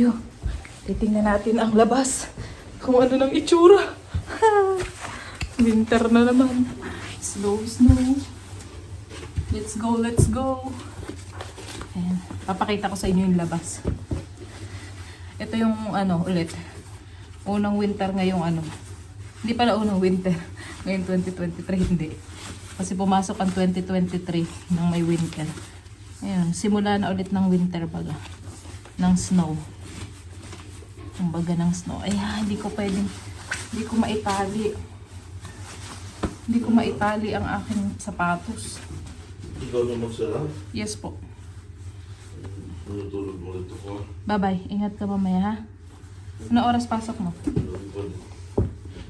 tayo. Titingnan natin ang labas. Kung ano ng itsura. Winter na naman. Snow, snow. Let's go, let's go. Ayan. Papakita ko sa inyo yung labas. Ito yung ano ulit. Unang winter ngayong ano. Hindi pala unang winter. Ngayon 2023 hindi. Kasi pumasok ang 2023 nang may winter. Ayan, simula na ulit ng winter baga. Ng snow. Ang baga ng snow. Ay, hindi ko pwedeng, hindi ko maitali. Hindi ko maitali ang aking sapatos. Ikaw na magsara. Yes po. Natulog mo ulit ako. Bye-bye. Ingat ka mamaya ha. Ano oras pasok mo?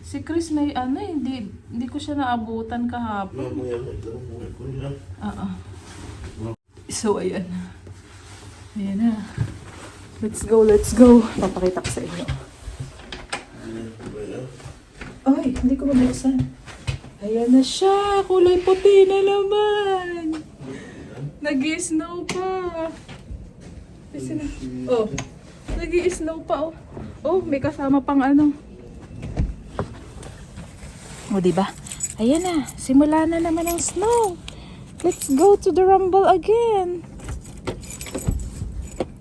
Si Chris may ano eh, hindi, hindi ko siya naabutan kahapon. Mamaya na ito. Mamaya ko nila. Oo. So, ayan. Ayan na. Let's go, let's go. Papakita ko sa inyo. Ay, hindi ko mabuksan. Ayan na siya. Kulay puti na naman. Nag-snow pa. Kasi na. Oh. Nag-snow pa oh. Oh, may kasama pang ano. O, oh, diba? Ayan na. Simula na naman ang snow. Let's go to the rumble again.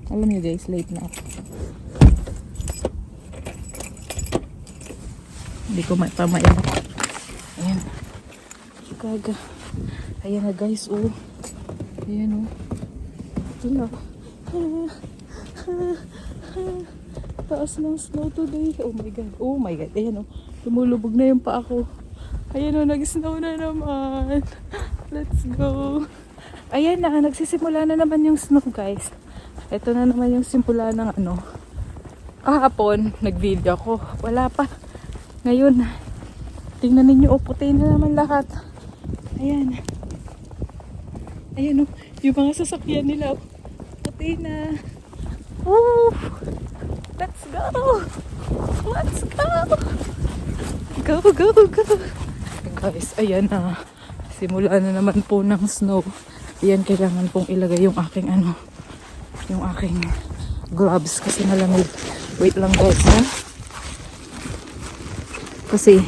Alam niyo guys, late na ako. Hindi ko mapamayan ako. Ayan. Gaga. Ayan na guys, oh. Ayan, oh. Wala. Taas ng snow today. Oh my God. Oh my God. Ayan, oh. Lumulubog na yung pa ako. Ayan, oh. Nag-snow na naman. Let's go. Ayan na. Nagsisimula na naman yung snow, guys. Ito na naman yung simula ng ano. Kahapon, nag-video ako. Wala pa. Ngayon, tingnan ninyo, oh, puti na naman lahat. Ayan. Ayan, oh, yung mga sasakyan nila, oh, puti na. Woo! Let's go! Let's go! Go, go, go! Guys, ayan na. Simula na naman po ng snow. Ayan, kailangan pong ilagay yung aking ano, yung aking gloves kasi malamig. Wait lang guys, ha? Kasi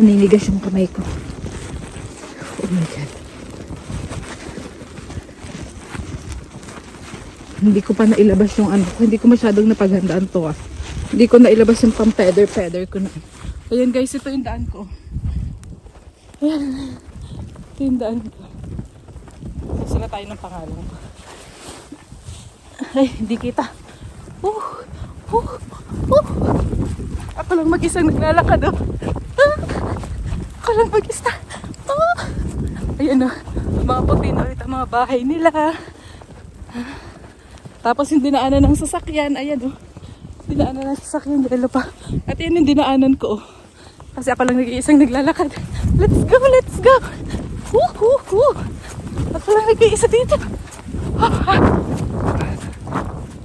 naninigas yung kamay ko. Oh my God. Hindi ko pa nailabas yung ano. Hindi ko masyadong napaghandaan to ah. Hindi ko nailabas yung pang feather feather ko na. Ayan guys, ito yung daan ko. Ayan. Ito yung daan ko. Sila tayo ng pangalan ko. Ay, hindi kita. Uh, uh, uh. Ako lang mag-isang naglalakad oh. Ah, ako lang mag-isa. Ah. Ayan oh, mga puti na ulit ang mga bahay nila. Tapos yung dinaanan ng sasakyan, ayan oh. Dinaanan ng sasakyan, yellow pa. At yan yung dinaanan ko oh. Kasi ako lang nag-iisang naglalakad. Let's go, let's go! Woo, woo, woo! Ako lang nag-iisa dito. Ah, ah.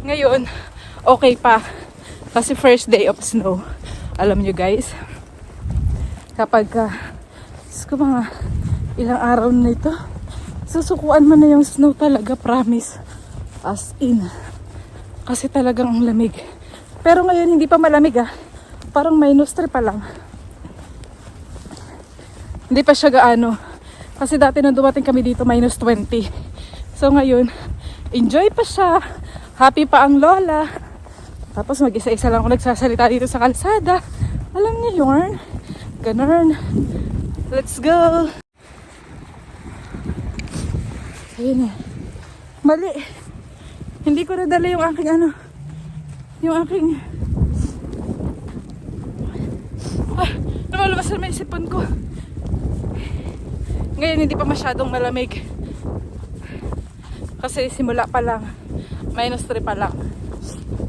Ngayon, okay pa. Kasi first day of snow. Alam nyo guys, kapag ka, Diyos ko mga ilang araw na ito, susukuan mo na yung snow talaga, promise. As in. Kasi talagang ang lamig. Pero ngayon hindi pa malamig ah. Parang minus 3 pa lang. Hindi pa siya gaano. Kasi dati nung dumating kami dito, minus 20. So ngayon, enjoy pa siya. Happy pa ang lola. Tapos mag-isa-isa lang ako nagsasalita dito sa kalsada. Alam niyo yun? Ganun. Let's go! Ayun na. Mali. Hindi ko nadala yung aking ano. Yung aking... Ah, lumalabas na may sipon ko. Ngayon hindi pa masyadong malamig. Kasi simula pa lang. Minus 3 pa lang.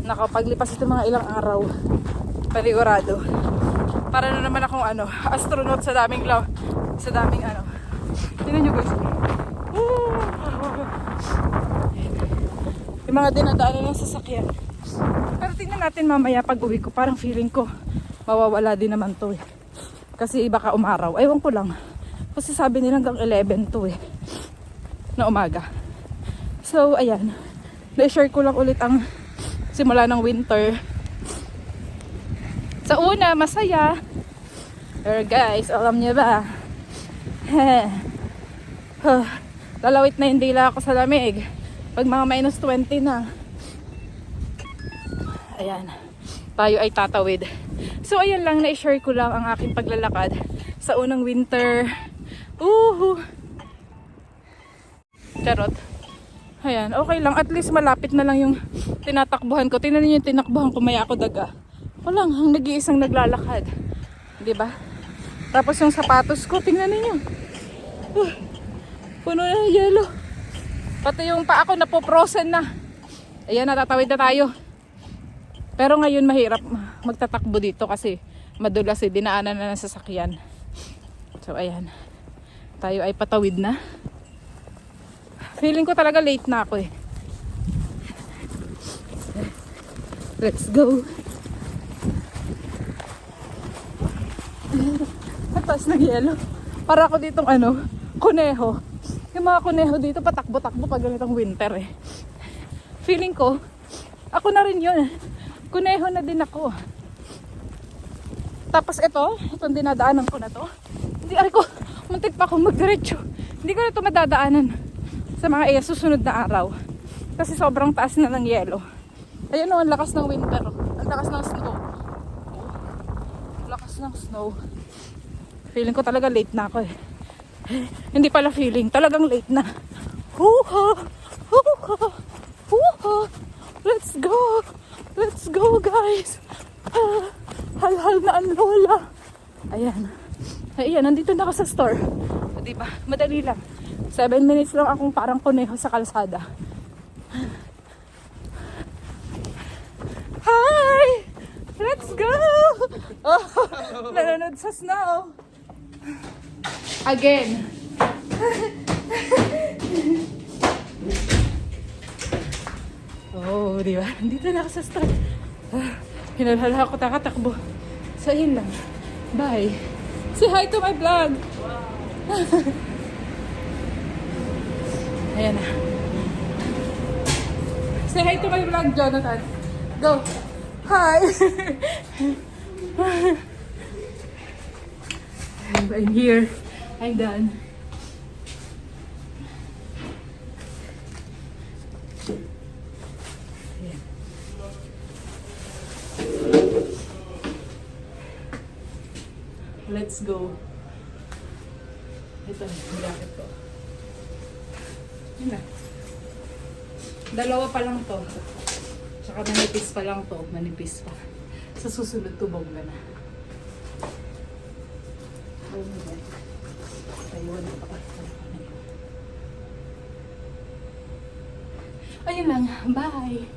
Nakapaglipas ito mga ilang araw. Panigurado. Para na naman akong ano, astronaut sa daming law. Sa daming ano. Tingnan nyo guys. Woo! Yung mga dinadaanan ng sasakyan. Pero tingnan natin mamaya pag uwi ko. Parang feeling ko mawawala din naman to eh. Kasi baka umaraw. Ewan ko lang. Kasi sabi nila hanggang 11 to eh. Na umaga. So, ayan. Na-share ko lang ulit ang simula ng winter. Sa una, masaya. Pero guys, alam niyo ba? Lalawit na yung dila ako sa lamig. Pag mga minus 20 na. Ayan. Tayo ay tatawid. So, ayan lang. Na-share ko lang ang aking paglalakad sa unang winter. Uhu! Charot. Ayan, okay lang. At least malapit na lang yung tinatakbuhan ko. Tingnan niyo yung tinakbuhan ko, maya ako daga. Walang, ang nag-iisang naglalakad. Ba? Tapos yung sapatos ko, tingnan niyo. Uh, puno na ng yelo. Pati yung paa ko napoprosen na. Ayan, natatawid na tayo. Pero ngayon mahirap magtatakbo dito kasi madulas eh, dinaanan na ng sasakyan. So ayan, tayo ay patawid na. Feeling ko talaga late na ako eh. Let's go. Atas ng yelo. Para ako ditong ano, kuneho. Yung mga kuneho dito patakbo-takbo pag ganitong winter eh. Feeling ko, ako na rin yun. Kuneho na din ako. Tapos ito, itong dinadaanan ko na to. Hindi, ay ko, muntik pa akong magdiretso. Hindi ko na ito madadaanan sa mga iya susunod na araw. Kasi sobrang taas na ng yelo. Ayun o, ang lakas ng winter. oh. Ang lakas ng snow. Ang lakas ng snow. Feeling ko talaga late na ako eh. Hindi pala feeling, talagang late na. Huha! Huha! Huha! Let's go! Let's go guys! Ah, hal-hal na ang lola. Ayan. Ayan, nandito na ako sa store. O, diba? Madali lang. 7 minutes lang akong parang kuneho sa kalsada. Hi! Let's go! Oh, nanonood sa snow. Again. Oh, di ba? Dito na ako sa store. Ah, Hinalhala ako takatakbo. So, lang. Bye. Say hi to my vlog. Ayan na. Say hi to my vlog, Jonathan. Go. Hi. I'm here. I'm done. Ayan. Let's go. Ito na, yung jacket ko. Yun. Dalawa pa lang to. Tsaka manipis pa lang to. Manipis pa. Sa susunod tubog na na. Oh my. Ayun lang. Bye!